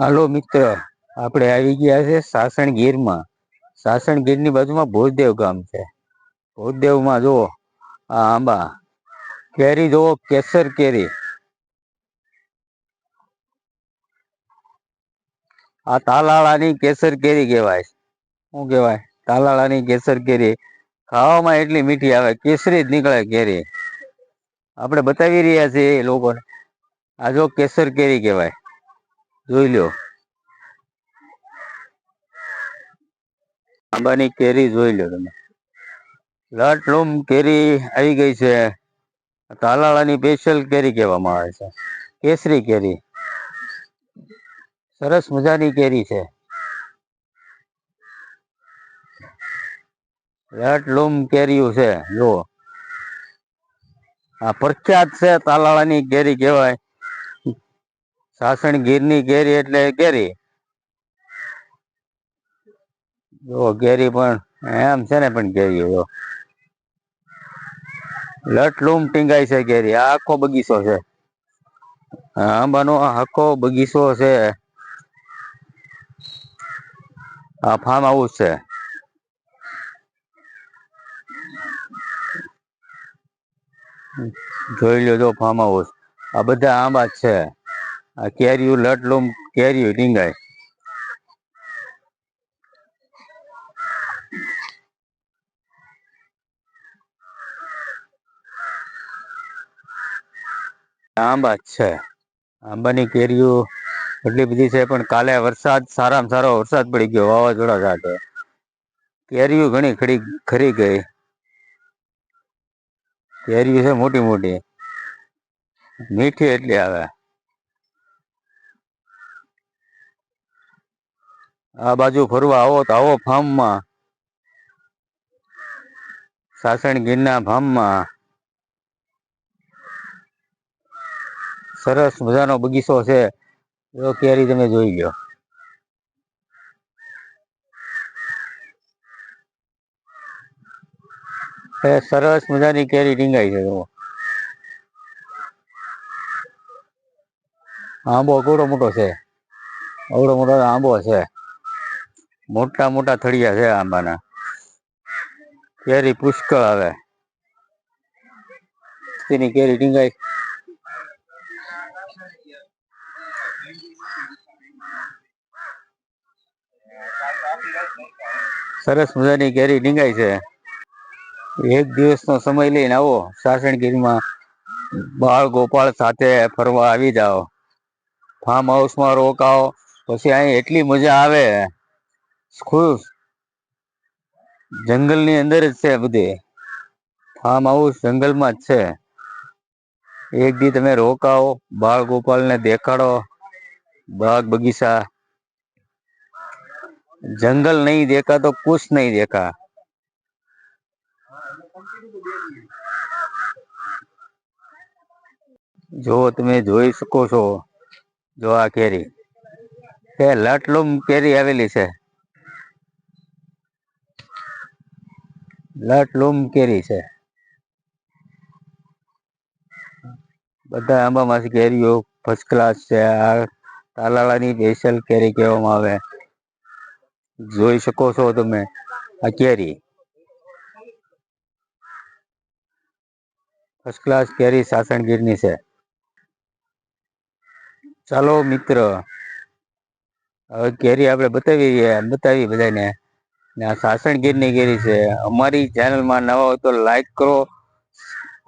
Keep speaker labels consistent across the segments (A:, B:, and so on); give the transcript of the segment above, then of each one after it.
A: હાલો મિત્ર, આપણે આવી ગયા છે સાસણ ગીરમાં સાસણ ગીરની બાજુમાં ભોજદેવ ગામ છે. ભોજદેવમાં જુઓ, આ આંબા. કેરી જુઓ, કેસર કેરી. આ તાલાળાની કેસર કેરી કહેવાય. શું કહેવાય? તાલાળાની કેસર કેરી. ખાવામાં એટલી મીઠી આવે, કેસરી જ નીકળે કેરી. આપણે બતાવી રહ્યા છીએ એ લોકોને. આ જો કેસર કેરી કહેવાય. જોઈ લ્યો આંબાની કેરી જોઈ લો તમે. લટ લૂમ કેરી આવી ગઈ છે. તાલાળાની સ્પેશિયલ કેરી કહેવામાં આવે છે. કેસરી કેરી. સરસ મજાની કેરી છે. લટ લૂમ કેરીઓ છે જો આ પ્રખ્યાત છે તાલાળાની કેરી કહેવાય. સાસણ ગીરની કેરી એટલે કેરી. જો કેરી પણ એમ છે ને પણ કેરી જો. લટ લૂમ ટીંગાય છે કેરી. આ આખો બગીચો છે. આંબાનો આખો બગીચો છે. આ ફાર્મ હાઉસ છે. જોઈ લો જો ફાર્મ હાઉસ આ બધા આંબા છે. આ કેરીયું લટ લૂમ કેરીયું ટીંગાય આંબા જ છે આંબાની કેરીઓ એટલી બધી છે પણ કાલે વરસાદ સારામાં સારો વરસાદ પડી ગયો વાવાઝોડા સાથે કેરીઓ ઘણી ખરી ખરી ગઈ કેરીઓ છે મોટી મોટી મીઠી એટલી આવે આ બાજુ ફરવા આવો તો આવો ફાર્મમાં સાસણ ગીરના ફાર્મમાં સરસ મજાનો બગીચો છે. એવો કેરી તમે જોઈ લો સરસ મજાની કેરી ટીંગાઈ છે જુઓ. આંબો કેવડો મોટો છે. આવડો મોટો આંબો છે. મોટા મોટા થળિયા છે આંબાના. કેરી પુષ્કળ આવે. તેની કેરી ડીંગાઈ સરસ મજાની કેરી ડીંગાઈ છે. એક દિવસનો સમય લઈને આવો, સાસણગીરીમાં બાળ ગોપાળ સાથે ફરવા આવી જાઓ. ફાર્મ હાઉસમાં રોકાઓ, પછી અહીં એટલી મજા આવે. સ્કૂલ જંગલની અંદર જ છે બધી. ફાર્મ હાઉસ જંગલમાં જ છે. એક દી તમે રોકાઓ, બાળ ગોપાલને દેખાડો. બાગ બગીચા. જંગલ નહીં દેખા તો કુશ નહીં દેખા. જો તમે જોઈ શકો છો, જો આ કેરી. એ લટલુમ કેરી આવેલી છે. લટલુમ કેરી છે. બધા આંબામાંથી કેરીઓ ફર્સ્ટ ક્લાસ છે. આ તાલાળાની સ્પેશિયલ કેરી કહેવામાં આવે. જોઈ શકો છો તમે આ કેરી. ફર્સ્ટ ક્લાસ કેરી સાસણગીરની છે. ચાલો મિત્ર, હવે કેરી આપણે બતાવી બતાવી બધાને ને આ સાસણગીરની ગીરી છે. અમારી ચેનલમાં નવા હોય તો લાઈક કરો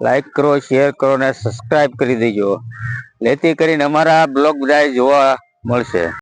A: લાઈક કરો શેર કરો ને સબસ્ક્રાઈબ કરી દેજો. લેતી કરીને અમારા બ્લોગ બધા જોવા મળશે.